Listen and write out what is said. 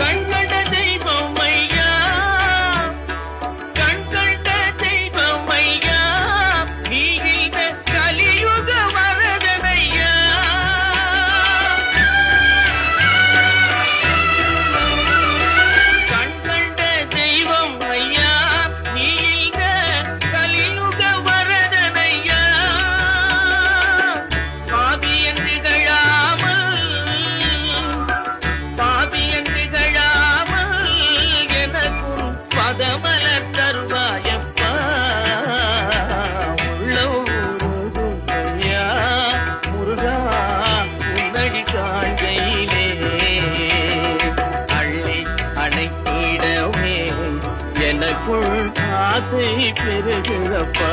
Frank மதமல தருவாயப்பா உள்ளூருயா முருகா உன்னடி காண்கையிலே. அள்ளி அணைக்கிடமே எனக்குள் ஆசை பெறுகிறப்பா.